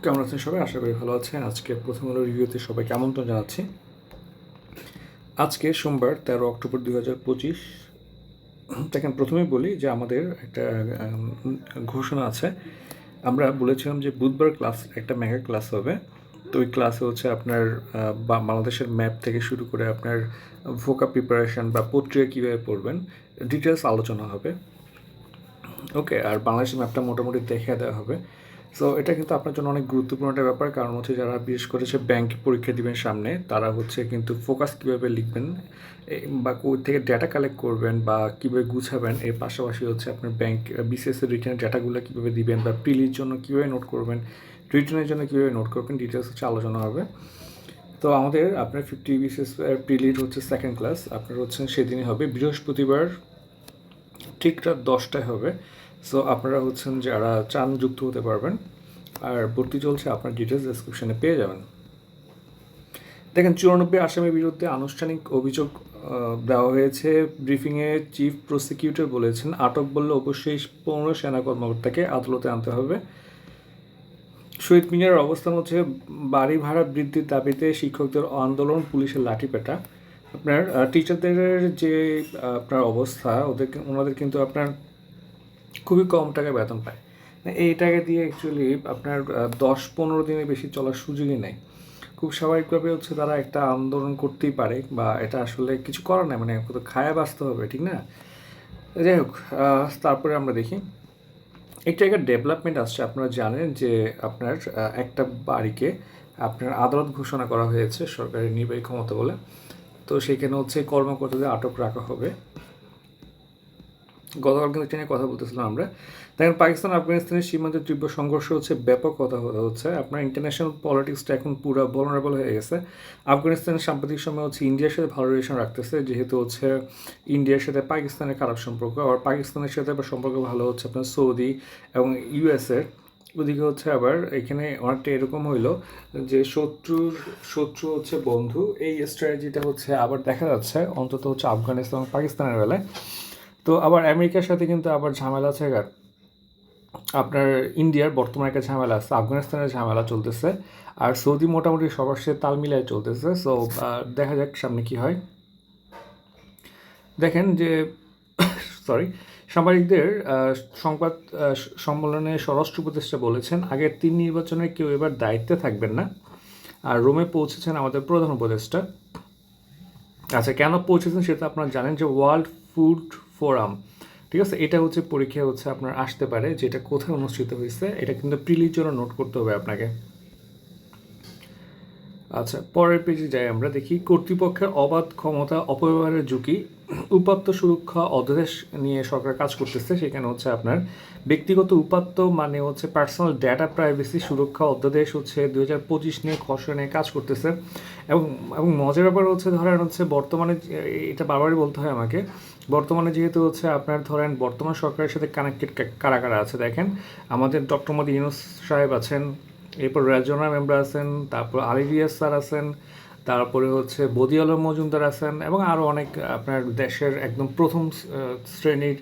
কেমন আছেন সবাই? আশা করি ভালো আছেন। আজকে প্রথম আলো রিভিউতে সবাইকে আমন্ত্রণ জানাচ্ছি। আজকে সোমবার, তেরো অক্টোবর দুই হাজার পঁচিশ। দেখেন, প্রথমেই বলি যে আমাদের একটা ঘোষণা আছে। আমরা বলেছিলাম যে বুধবার ক্লাস, একটা মেগা ক্লাস হবে। তো ওই ক্লাসে হচ্ছে আপনার বাংলাদেশের ম্যাপ থেকে শুরু করে আপনার ভোকা প্রিপারেশন বা পত্রিকা কীভাবে পড়বেন ডিটেলস আলোচনা হবে। ওকে, আর বাংলাদেশের ম্যাপটা মোটামুটি দেখে দেওয়া হবে। সো এটা কিন্তু আপনার জন্য অনেক গুরুত্বপূর্ণ একটা ব্যাপার। কারণ হচ্ছে যারা বিশেষ করে সে ব্যাংক পরীক্ষা দিবেন সামনে, তারা হচ্ছে কিন্তু ফোকাস কীভাবে লিখবেন বা কই থেকে ডেটা কালেক্ট করবেন, বা কীভাবে গুছাবেন, এর পাশাপাশি হচ্ছে আপনার ব্যাংক বিসিএস এর রিটার্ন ডেটাগুলো কীভাবে দিবেন, বা প্রিলির জন্য কীভাবে নোট করবেন রিটার্নের জন্য কীভাবে নোট করবেন ডিটেলস হচ্ছে আলোচনা হবে। তো আমাদের, আপনার ফিফটি বিসিএস প্রিলিড হচ্ছে সেকেন্ড ক্লাস আপনার হচ্ছেন সেদিনই হবে, বৃহস্পতিবার, ঠিক রাত দশটায় হবে। সো আপনারা হচ্ছেন যারা চান যুক্ত হতে পারবেন আর ভর্তি চলছে আপনার ডিটেলস ডেসক্রিপশনে পেয়ে যাবেন। দেখেন, চুরানব্বই আসামির বিরুদ্ধে আনুষ্ঠানিক অভিযোগ দেওয়া হয়েছে। ব্রিফিংয়ে চিফ প্রসিকিউটর বলেছেন, আটক বললে অবশ্যই পনেরো সেনা কর্মকর্তাকে আদালতে আনতে হবে। শহীদ মিনার অবস্থান হচ্ছে বাড়ি ভাড়া বৃদ্ধির দাবিতে শিক্ষকদের আন্দোলন, পুলিশের লাঠিপেটা। আপনার টিচারদের যে আপনার অবস্থা, ওদের ওনাদের কিন্তু আপনার খুবই কম টাকায় বেতন পায়। এই টাকা দিয়ে অ্যাকচুয়ালি আপনার দশ পনেরো দিনের বেশি চলার সুযোগই নেই। খুব স্বাভাবিকভাবে হচ্ছে তারা একটা আন্দোলন করতেই পারে বা এটা আসলে কিছু করার নাই মানে তো খায়া বাঁচতে হবে, ঠিক না? যাই হোক তারপরে আমরা দেখি। একটা জায়গায় ডেভেলপমেন্ট আসছে, আপনারা জানেন যে আপনার একটা বাড়িকে আপনার আদালত ঘোষণা করা হয়েছে সরকারের নির্বাহী ক্ষমতা বলে। তো সেখানে হচ্ছে কর্মকর্তাদের আটক রাখা হবে। গতকাল কিন্তু এটা নিয়ে কথা বলতেছিলাম আমরা। দেখেন, পাকিস্তান, আফগানিস্তানের সীমান্তে তীব্র সংঘর্ষ হচ্ছে, ব্যাপক কথা হচ্ছে। আপনার ইন্টারন্যাশনাল পলিটিক্সটা এখন পুরো ভলনারেবল হয়ে গেছে। আফগানিস্তানের সাম্প্রতিক সময় হচ্ছে ইন্ডিয়ার সাথে ভালো রিলেশন রাখতেছে, যেহেতু হচ্ছে ইন্ডিয়ার সাথে পাকিস্তানের খারাপ সম্পর্ক। আবার পাকিস্তানের সাথে আবার সম্পর্ক ভালো হচ্ছে আপনার সৌদি এবং ইউএসএর ওদিকে হচ্ছে আবার এখানে অনেকটা এরকম হইল যে শত্রুর, শত্রু হচ্ছে বন্ধু। এই স্ট্র্যাটেজিটা হচ্ছে আবার দেখা যাচ্ছে, অন্তত হচ্ছে আফগানিস্তান পাকিস্তানের বেলায়। তো আবার আমেরিকার সাথে কিন্তু আবার ঝামেলা আছে আপনার ইন্ডিয়ার বর্তমানে একটা ঝামেলা আছে, আফগানিস্তানের ঝামেলা চলতেছে, আর সৌদি মোটামুটি সবার সাথে তাল মিলায় চলতেছে সো দেখা যাক সামনে কি হয়। দেখেন যে সরি সাংবাদিকদের সংবাদ সম্মেলনে স্বরাষ্ট্র উপদেষ্টা বলেছেন, আগের তিন নির্বাচনে কেউ এবার দায়িত্বে থাকবেন না, আর রোমে পৌঁছেছেন আমাদের প্রধান উপদেষ্টা। আচ্ছা কেন পৌঁছেছেন সেটা আপনারা জানেন যে ওয়ার্ল্ড ফুড ফোরাম ঠিক আছে? এটা হচ্ছে পরীক্ষা হচ্ছে আপনার আসতে পারে, যেটা কোথায় অনুষ্ঠিত হয়েছে, এটা কিন্তু প্রিলির জন্য নোট করতে হবে আপনাকে। আচ্ছা পরের পেজে যাই আমরা, দেখি কর্তৃপক্ষের অবাধ ক্ষমতা অপব্যবহারের ঝুঁকি, উপাত্ত সুরক্ষা অধ্যাদেশ নিয়ে সরকার কাজ করতেছে, সেখানে হচ্ছে আপনার ব্যক্তিগত উপাত্ত মানে হচ্ছে পার্সোনাল ডেটা প্রাইভেসি সুরক্ষা অধ্যাদেশ হচ্ছে দুই হাজার পঁচিশ নিয়ে খসড়া নিয়ে কাজ করতেছে। এবং এবং মজার ব্যাপার হচ্ছে, ধরেন হচ্ছে বর্তমানে এটা বারবারই বলতে হয় আমাকে বর্তমানে যেহেতু হচ্ছে আপনার ধরেন বর্তমান সরকারের সাথে কানেক্টেড কারা কারা আছে দেখেন, আমাদের ডক্টর মোদী ইউনুস সাহেব আছেন, এরপর রাজনা মেম্বার আছেন, তারপর আলিরিয়াস স্যার আছেন, তারপরে হচ্ছে বদি আলম মজুমদার আছেন এবং আরও অনেক আপনার দেশের একদম প্রথম শ্রেণির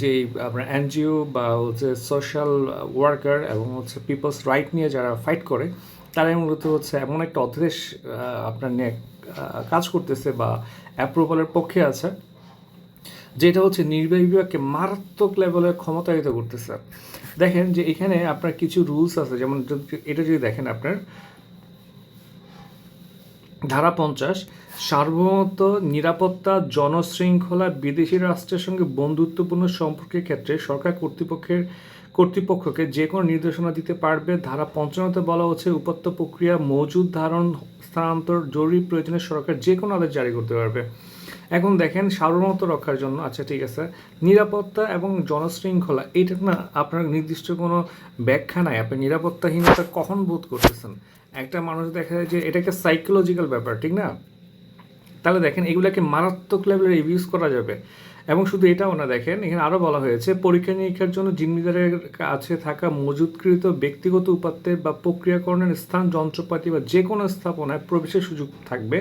যেই আপনার এনজিও বা হচ্ছে সোশ্যাল ওয়ার্কার এবং হচ্ছে পিপলস রাইট নিয়ে যারা ফাইট করে, তারাই মূলত হচ্ছে এমন একটা অধ্যাদেশ আপনার নিয়ে কাজ করতেছে বা অ্যাপ্রুভালের পক্ষে আছে। যেটা হচ্ছে নির্বাহী বিভাগকে মারাত্মক লেভেলের ক্ষমতায়িত করতেছে। দেখেন যে এখানে আপনার কিছু রুলস আছে, যেমন এটা যদি দেখেন আপনার, ধারা পঞ্চাশ, সার্বভৌমত্ব, নিরাপত্তা, জনশৃঙ্খলা, বিদেশি রাষ্ট্রের সঙ্গে বন্ধুত্বপূর্ণ সম্পর্কের ক্ষেত্রে সরকার কর্তৃপক্ষের, কর্তৃপক্ষকে যে কোনো নির্দেশনা দিতে পারবে। ধারা পঞ্চান্নতে বলা হচ্ছে উপাত্ত প্রক্রিয়া মজুদ ধারণ, স্থানান্তর, জরুরি প্রয়োজনে সরকার যে কোনো আদেশ জারি করতে পারবে। এখন দেখেন সার্বভৌমত্ব রক্ষার জন্য আচ্ছা ঠিক আছে, নিরাপত্তা এবং জনশৃঙ্খলা, এইটা না আপনার নির্দিষ্ট কোনো ব্যাখ্যা নাই, আপনি নিরাপত্তাহীনতা কখন বোধ করতেছেন? একটা মানুষ দেখা যায় যে এটাকে সাইকোলজিক্যাল ব্যাপার, ঠিক না? তাহলে দেখেন এগুলোকে মারাত্মক লেভেলের রিভিউজ করা যাবে। এবং শুধু এটাও না, দেখেন, এখানে আরও বলা হয়েছে, পরীক্ষা নিরীক্ষার জন্য জিম্মিদারের কাছে থাকা মজুতকৃত ব্যক্তিগত উপাত্তের বা প্রক্রিয়াকরণের স্থান, যন্ত্রপাতি বা যে কোনো স্থাপনায় প্রবেশের সুযোগ থাকবে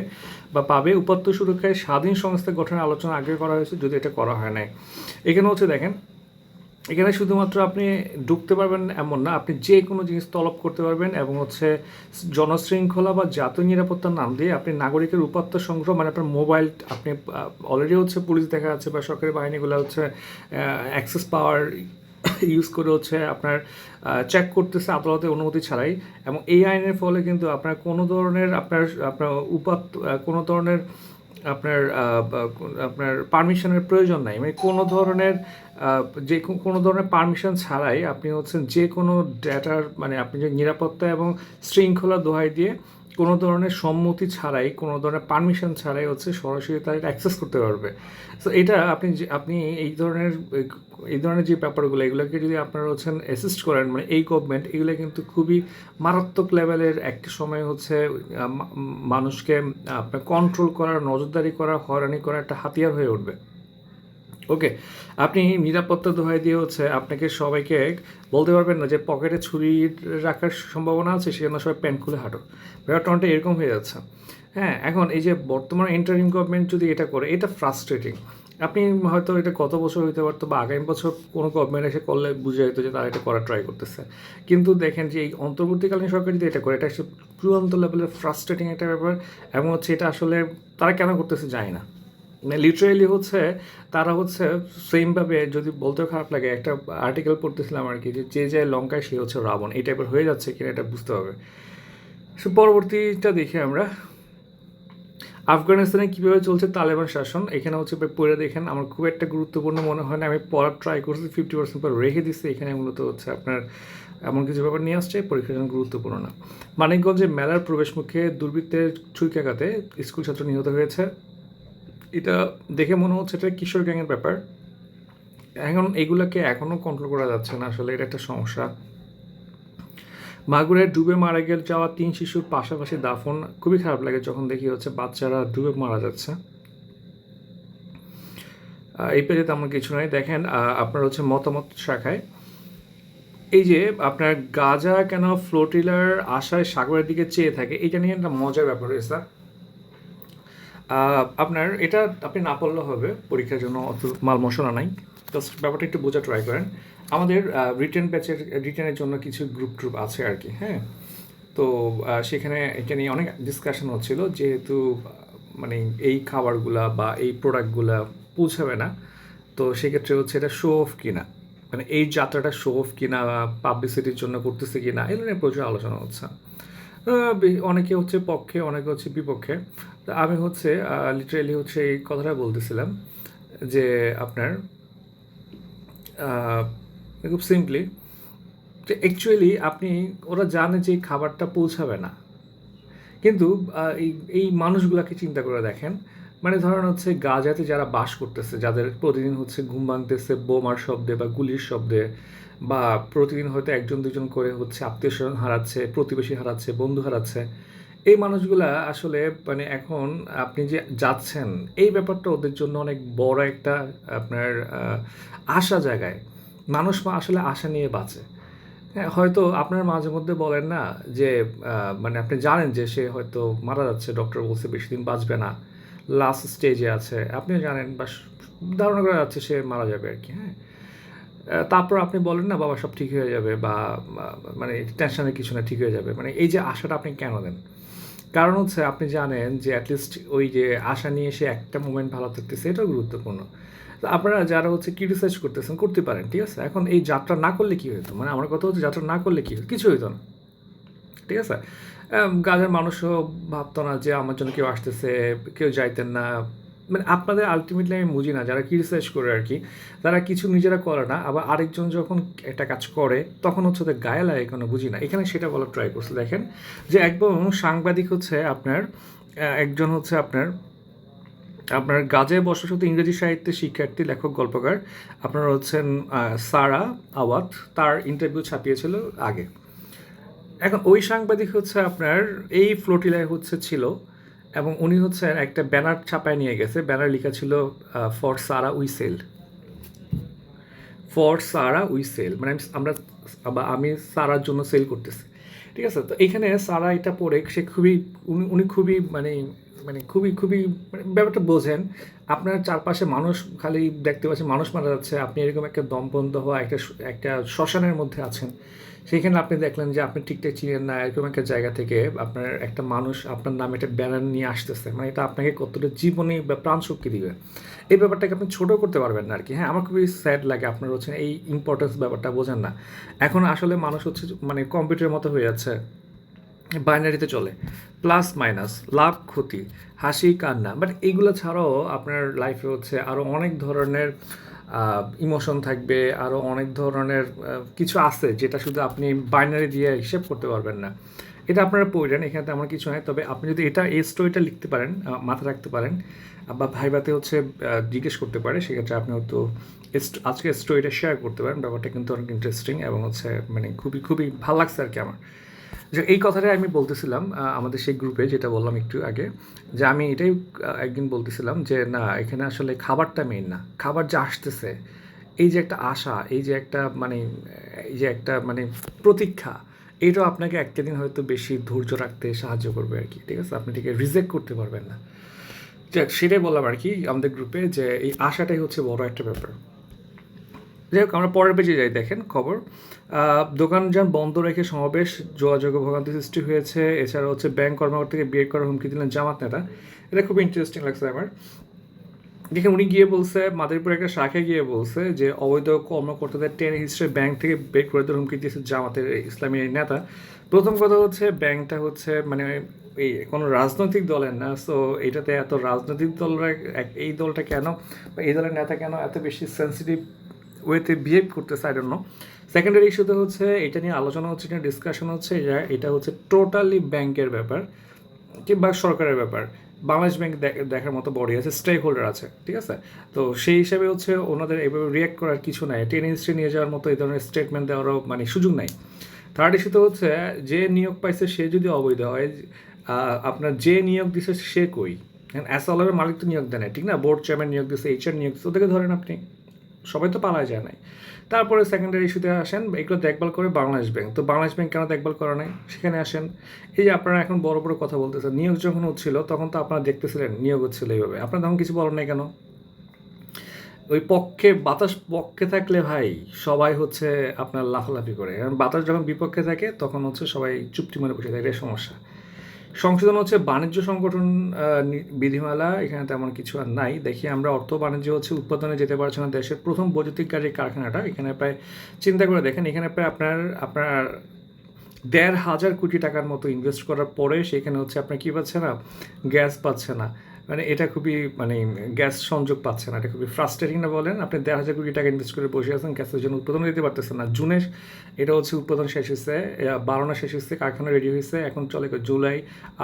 বা পাবে। উপাত্ত সুরক্ষায় স্বাধীন সংস্থা গঠনের আলোচনা আগে করা হয়েছে, যদি এটা করা হয় নাই। এখানে হচ্ছে, দেখেন এখানে শুধুমাত্র আপনি ঢুকতে পারবেন এমন না, আপনি যে কোনো জিনিস তলব করতে পারবেন এবং হচ্ছে জনশৃঙ্খলা বা জাতীয় নিরাপত্তার নাম দিয়ে আপনি নাগরিকের উপাত্ত সংগ্রহ মানে আপনার মোবাইল, আপনি অলরেডি হচ্ছে পুলিশ দেখা যাচ্ছে বা সরকারি বাহিনীগুলো হচ্ছে অ্যাক্সেস পাওয়ার ইউজ করে হচ্ছে আপনার চেক করতেছে আদালতের অনুমতি ছাড়াই এবং এই আইনের ফলে কিন্তু আপনার কোনো ধরনের আপনার আপনার উপাত্ত কোনো ধরনের আপনার আপনার পারমিশনের প্রয়োজন নাই। মানে কোনো ধরনের যে কোনো ধরনের পারমিশন ছাড়াই আপনি হচ্ছেন যে কোনো ডেটার মানে আপনি যে নিরাপত্তা এবং শৃঙ্খলা দোহাই দিয়ে কোনো ধরনের সম্মতি ছাড়াই, কোনো ধরনের পারমিশন ছাড়াই হচ্ছে সরাসরি তার অ্যাক্সেস করতে পারবে। তো এটা আপনি আপনি এই ধরনের এই ধরনের যে ব্যাপারগুলো, এগুলোকে যদি আপনারা হচ্ছেন অ্যাসিস্ট করেন মানে এই গভর্নমেন্ট এগুলো কিন্তু খুবই মারাত্মক লেভেলের একটা সময় হচ্ছে মানুষকে আপনার কন্ট্রোল করার, নজরদারি করা, হয়রানি করা একটা হাতিয়ার হয়ে উঠবে। ওকে আপনি নিরাপত্তা দোহাই দিয়ে হচ্ছে আপনাকে সবাইকে বলতে পারবেন না যে পকেটে ছুরি রাখার সম্ভাবনা আছে সেজন্য সবাই প্যান্ট খুলে হাঁটো। ব্যাপারটা এরকম হয়ে যাচ্ছে। হ্যাঁ এখন এই যে বর্তমান ইন্টারিম গভর্নমেন্ট যদি এটা করে, এটা ফ্রাস্ট্রেটিং আপনি হয়তো এটা কত বছর হইতে পারতো বা আগামী বছর কোনো গভর্নমেন্ট এসে করলে বুঝে যেত যে তারা এটা করার ট্রাই করতেছে। কিন্তু দেখেন যে এই অন্তর্বর্তীকালীন সরকার যদি এটা করে, এটা হচ্ছে চূড়ান্ত লেভেলের ফ্রাস্ট্রেটিং একটা ব্যাপার এবং হচ্ছে এটা আসলে তারা কেন করতেছে জানি না। মানে লিটারেলি হচ্ছে তারা হচ্ছে সেমভাবে যদি বলতেও খারাপ লাগে, একটা আর্টিকেল পড়তেছিলাম আর কি যে যে যায় লঙ্কায় সে হচ্ছে রাবণ, এই টাইপের হয়ে যাচ্ছে কিনা এটা বুঝতে হবে। সো পরবর্তীটা দেখি আমরা। আফগানিস্তানে কীভাবে চলছে তালেবান শাসন, এখানে হচ্ছে পড়ে দেখেন, আমার খুব একটা গুরুত্বপূর্ণ মনে হয় না, আমি পড়ার ট্রাই করছি ফিফটি পার্সেন্ট পর রেখে দিচ্ছি এখানে মূলত হচ্ছে আপনার এমন কিছু ব্যাপার নিয়ে আসছে, পরীক্ষার জন্য গুরুত্বপূর্ণ না। মানিকগঞ্জে মেলার প্রবেশ মুখে দুর্বৃত্তের ছুরিকাঘাতে স্কুল ছাত্র নিহত হয়েছে। এটা দেখে মনে হচ্ছে এটা কিশোর গ্যাংয়ের ব্যাপার। এখন এগুলোকে এখনও কন্ট্রোল করা যাচ্ছে না, আসলে এটা একটা সমস্যা। মাগুরে ডুবে মারা গেল যাওয়া তিন শিশুর পাশাপাশি দাফন খুবই খারাপ লাগে যখন দেখি হচ্ছে বাচ্চারা ডুবে মারা যাচ্ছে। এই পেজে তেমন কিছু নাই। দেখেন আপনার হচ্ছে মতামত শাখায়। এই যে আপনার গাজা কেন ফ্লোটিলার আশায় সাগরের দিকে চেয়ে থাকে, এটা নিয়ে একটা মজার ব্যাপার রয়েছে আপনার এটা আপনি না পড়লেও হবে, পরীক্ষার জন্য অত মাল মশলা নাই। জাস্ট ব্যাপারটা একটু বোঝা ট্রাই করেন। আমাদের রিটেন ব্যাচের রিটেনের জন্য কিছু গ্রুপ ট্রুপ আছে আর কি হ্যাঁ? তো সেখানে এটা নিয়ে অনেক ডিসকাশন হচ্ছিল, যেহেতু মানে এই খাবারগুলা বা এই প্রোডাক্টগুলা পৌঁছাবে না, তো সেক্ষেত্রে হচ্ছে এটা শো অফ কিনা মানে এই যাত্রাটা শো অফ কিনা পাবলিসিটির জন্য করতেছে কিনা, এগুলো নিয়ে প্রচুর আলোচনা হচ্ছে। অনেকে হচ্ছে পক্ষে, অনেকে হচ্ছে বিপক্ষে। তো আমি হচ্ছে লিটারেলি হচ্ছে এই কথাটা বলতেছিলাম যে আপনার খুব সিম্পলি যে অ্যাকচুয়ালি আপনি, ওরা জানে যে খাবারটা পৌঁছাবে না। কিন্তু এই এই মানুষগুলাকে চিন্তা করে দেখেন মানে ধরেন হচ্ছে গাজাতে যারা বাস করতেছে, যাদের প্রতিদিন হচ্ছে ঘুম ভাঙতেছে, বোমার শব্দে বা গুলির শব্দে বা প্রতিদিন হয়তো একজন, দুজন করে হচ্ছে আত্মীয় স্বজন হারাচ্ছে, প্রতিবেশী হারাচ্ছে, বন্ধু হারাচ্ছে, এই মানুষগুলা আসলে মানে এখন আপনি যে যাচ্ছেন, এই ব্যাপারটা ওদের জন্য অনেক বড় একটা আপনার আশা জায়গায়। মানুষ আসলে আশা নিয়ে বাঁচে। হ্যাঁ হয়তো আপনার মাঝে মধ্যে বলেন না যে মানে আপনি জানেন যে সে হয়তো মারা যাচ্ছে ডক্টর বলছে বেশি দিন বাঁচবে না লাস্ট স্টেজে আছে। আপনিও জানেন বা ধারণা করা যাচ্ছে সে মারা যাবে আর কি হ্যাঁ। তারপর আপনি বলেন না, বাবা, সব ঠিক হয়ে যাবে বা মানে টেনশনের কিছু না, ঠিক হয়ে যাবে মানে এই যে আশাটা আপনি কেন দেন? কারণ হচ্ছে, আপনি জানেন যে অ্যাটলিস্ট ওই যে আশা নিয়ে সে একটা মোমেন্ট ভালো থাকতেছে, এটাও গুরুত্বপূর্ণ। আপনারা যারা হচ্ছে ক্রিটিসাইজ করতেছেন, করতে পারেন, ঠিক আছে? এখন এই যাত্রা না করলে কি হতো মানে আমার কথা হচ্ছে যাত্রা না করলে কি হতো কিছু হতো না, ঠিক আছে? গাজার মানুষও ভাবতো না যে, আমার জন্য কেউ আসতেছে, কেউ যাইতেন না। মানে আপনাদের আলটিমেটলি আমি বুঝি না, যারা ক্রিটিসাইজ করে আর কি তারা কিছু নিজেরা করে না, আবার আরেকজন যখন একটা কাজ করে, তখন হচ্ছে ওদের গায়ে লাগে কোনো, বুঝি না। এখানে সেটা বলার ট্রাই করছে। দেখেন যে একদম সাংবাদিক হচ্ছে আপনার একজন হচ্ছে আপনার আপনার গাজায় বসবাসত ইংরেজি সাহিত্যের শিক্ষার্থী, লেখক, গল্পকার, আপনার হচ্ছেন সারা আওয়াত, তার ইন্টারভিউ ছাপিয়েছিল আগে। এখন ওই সাংবাদিক হচ্ছে আপনার, এই ফ্লোটিলায় হচ্ছে ছিল এবং উনি হচ্ছে একটা ব্যানার ছাপায় নিয়ে গেছে। ব্যানার লেখা ছিল for Sara we sell. For Sara we sell. মানে আমরা আমি সারার জন্য সেল করতেছি। ঠিক আছে? তো এখানে সারা এটা পড়ে সে খুবই, উনি উনি খুবই মানে মানে খুবই খুবই মানে ব্যাপারটা বোঝেন। আপনার চারপাশে মানুষ, খালি দেখতে পাচ্ছেন মানুষ মারা যাচ্ছে। আপনি এরকম একটা দমবন্ধ হওয়া, একটা একটা শ্মশানের মধ্যে আছেন। সেখানে আপনি দেখলেন যে আপনি ঠিকঠাক চিনেন না, এরকম একটা জায়গা থেকে আপনার একটা মানুষ আপনার নামে একটা ব্যানার নিয়ে আসতেছে। মানে এটা আপনাকে কতটা জীবনী বা প্রাণ শক্তি দিবে। এই ব্যাপারটাকে আপনি ছোটো করতে পারবেন না আর কি হ্যাঁ আমার খুবই স্যাড লাগে আপনার হচ্ছে এই ইম্পর্টেন্স ব্যাপারটা বোঝেন না। এখন আসলে মানুষ হচ্ছে মানে কম্পিউটারের মতো হয়ে যাচ্ছে বাইনারিতে চলে। প্লাস মাইনাস লাভ, ক্ষতি, হাসি, কান্না বাট এইগুলো ছাড়াও আপনার লাইফে হচ্ছে আরও অনেক ধরনের ইমোশন থাকবে আরও অনেক ধরনের কিছু আছে যেটা শুধু আপনি বাইনারি দিয়ে হিসেব করতে পারবেন না। এটা আপনারা পড়লেন এখানে তেমন কিছু নয় তবে আপনি যদি এটা, এই স্টোরিটা লিখতে পারেন মাথায় রাখতে পারেন বা ভাইবাতে হচ্ছে জিজ্ঞেস করতে পারে, সেক্ষেত্রে আপনি হয়তো আজকে স্টোরিটা শেয়ার করতে পারেন, ব্যাপারটা কিন্তু অনেক ইন্টারেস্টিং এবং হচ্ছে মানে খুবই খুবই ভালো লাগছে আর কি আমার। যে এই কথাটাই আমি বলতেছিলাম আমাদের সেই গ্রুপে যেটা বললাম একটু আগে, যে আমি এটাই একদিন বলতেছিলাম যে না, এখানে আসলে খাবারটা মেইন না। খাবার যে আসতেছে, এই যে একটা আশা, এই যে একটা মানে এই যে একটা মানে প্রতীক্ষা, এইটাও আপনাকে একটা দিন হয়তো বেশি ধৈর্য রাখতে সাহায্য করবে আর কি, ঠিক আছে? আপনি এটাকে রিজেক্ট করতে পারবেন না। সেটাই বললাম আর কি আমাদের গ্রুপে যে এই আশাটাই হচ্ছে বড় একটা ব্যাপার। যাই হোক আমরা পরের পেজে যাই দেখেন খবর। আহ, দোকানযান বন্ধ রেখে সমাবেশ যোগাযোগ ভোগান্তি সৃষ্টি হয়েছে। এছাড়া হচ্ছে ব্যাংক কর্মকর্তাকে বিয়ে করার হুমকি দিলেন জামাত নেতা এটা খুব ইন্টারেস্টিং লাগছে আমার। দেখে উনি গিয়ে বলছে মাদারীপুর একটা শাখায় গিয়ে বলছে যে অবৈধ কর্মকর্তাদের টেন হিস্ট্রি ব্যাংক থেকে বের করে দেওয়ার হুমকি দিয়েছে জামাতের ইসলামী নেতা। প্রথম কথা হচ্ছে ব্যাংকটা হচ্ছে মানে এই কোনো রাজনৈতিক দলের না সো এটাতে এত রাজনৈতিক দলরা এই দলটা কেন এই দলের নেতা কেন এত বেশি সেন্সিটিভ ওয়েতে বিহেভ করতেছে আই ডোন্ট নো সেকেন্ডারি ইস্যুতে হচ্ছে, এটা নিয়ে আলোচনা হচ্ছে, এটা ডিসকাশন হচ্ছে, এটা হচ্ছে টোটালি ব্যাংকের ব্যাপার কিংবা সরকারের ব্যাপার। বাংলাদেশ ব্যাংক দেখার মতো বডি আছে স্টেক হোল্ডার আছে, ঠিক আছে? তো সেই হিসাবে হচ্ছে ওনাদের এভাবে রিয়াক্ট করার কিছু নাই। টেন হিস্ট্রি নিয়ে যাওয়ার মতো এই ধরনের স্টেটমেন্ট দেওয়ারও মানে সুযোগ নাই। থার্ড ইস্যুতে হচ্ছে, যে নিয়োগ পাইছে সে যদি অবৈধ হয় আপনার যে নিয়োগ দিছে সে কই? অ্যাসলের মালিক তো নিয়োগ দেয় না ঠিক না? বোর্ড চেয়ারম্যান নিয়োগ দিচ্ছে এইচআর নিয়োগ দিচ্ছে ওদেরকে ধরেন আপনি। সবাই তো পালায় যায় নাই। তারপরে সেকেন্ডারি ইস্যুতে আসেন, এগুলো দেখভাল করে বাংলাদেশ ব্যাংক তো বাংলাদেশ ব্যাংক কেন দেখভাল করা নাই? সেখানে আসেন। এই যে আপনারা এখন বড় বড় কথা বলতেছেন, নিয়োগ যখন হচ্ছিল, তখন তো আপনারা দেখতেছিলেন নিয়োগ হচ্ছিল এইভাবে। আপনারা তখন কিছু বলেন নাই কেন? ওই পক্ষে, বাতাস পক্ষে থাকলে ভাই সবাই হচ্ছে আপনার লাফালাফি করে। কারণ বাতাস যখন বিপক্ষে থাকে, তখন হচ্ছে সবাই চুপটি মারে বসে থাকে, এটাই সমস্যা। সংশোধন হচ্ছে বাণিজ্য সংগঠন বিধিমালা, এখানে তেমন কিছু আর নাই। দেখি আমরা অর্থ বাণিজ্য হচ্ছে উৎপাদনে যেতে পারছে না দেশের প্রথম বৈদ্যুতিক বৈদ্যুতিককারী কারখানাটা। এখানে প্রায়, চিন্তা করে দেখেন, এখানে প্রায় আপনার আপনার দেড় হাজার কোটি টাকার মতো ইনভেস্ট করার পরে সেখানে হচ্ছে আপনার কী পাচ্ছে না? গ্যাস পাচ্ছে না। মানে এটা খুবই মানে গ্যাস সংযোগ পাচ্ছে না, এটা খুবই ফ্রাস্ট্রেটিং না বলেন। আপনি দেড় হাজার কোটি টাকা ইনভেস্ট করে বসে আছেন, গ্যাসের জন্য উৎপাদন দিতে পারতেছেন না। জুনে এটা হচ্ছে উৎপাদন শেষ হয়েছে বারোনা শেষ হয়েছে, কারখানা রেডি হয়েছে, এখন চলে জুলাই,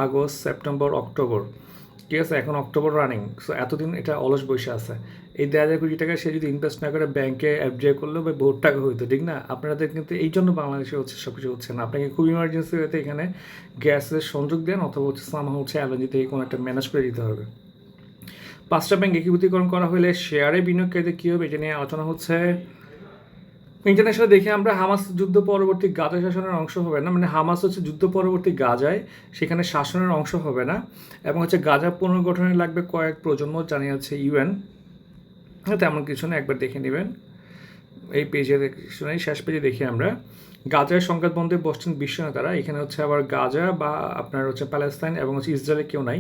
আগস্ট, সেপ্টেম্বর, অক্টোবর। ঠিক আছে, এখন অক্টোবর রানিং সো এতদিন এটা অলস বসে আছে। এই দেড় হাজার কোটি টাকা সে যদি ইনভেস্ট না করে ব্যাংকে এফডিআই করলেও বা বহুত টাকা হইতো, ঠিক না? আপনাদের কিন্তু এই জন্য বাংলাদেশে হচ্ছে সব কিছু হচ্ছে না। আপনাকে খুব ইমার্জেন্সি হতে এখানে গ্যাসের সংযোগ দেন অথবা হচ্ছে সামা হচ্ছে অ্যালার্জি থেকে কোনো একটা ম্যানেজ করে দিতে হবে। পাঁচটা ব্যাংক একীভূতীকরণ করা হলে শেয়ারে বিনিয়োগকারীদের কী হবে এটা নিয়ে আলোচনা হচ্ছে ইন্টারন্যাশনাল দেখে আমরা হামাস যুদ্ধ পরবর্তী গাজা শাসনের অংশ হবে না মানে হামাস হচ্ছে যুদ্ধ পরবর্তী গাজায়, সেখানে শাসনের অংশ হবে না, এবং হচ্ছে গাজা পুনর্গঠনে লাগবে কয়েক প্রজন্ম জানিয়েছে ইউএন। তেমন কিছু না, একবার দেখে নেবেন। এই পেজে কিছু নেই শেষ পেজে দেখি আমরা। গাজায় সংঘাত বন্ধে বসছেন বিশ্ব নেতারা, এখানে হচ্ছে আবার গাজা বা আপনার হচ্ছে প্যালেস্তাইন এবং হচ্ছে ইসরায়েলে কেউ নাই।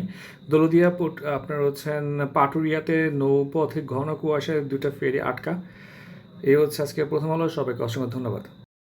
দলদিয়া আপনার হচ্ছেন পাটুরিয়াতে নৌপথে ঘন কুয়াশায় দুটা ফেরি আটকা। এই হচ্ছে আজকে প্রথম আলো। সবাইকে অসংখ্য ধন্যবাদ।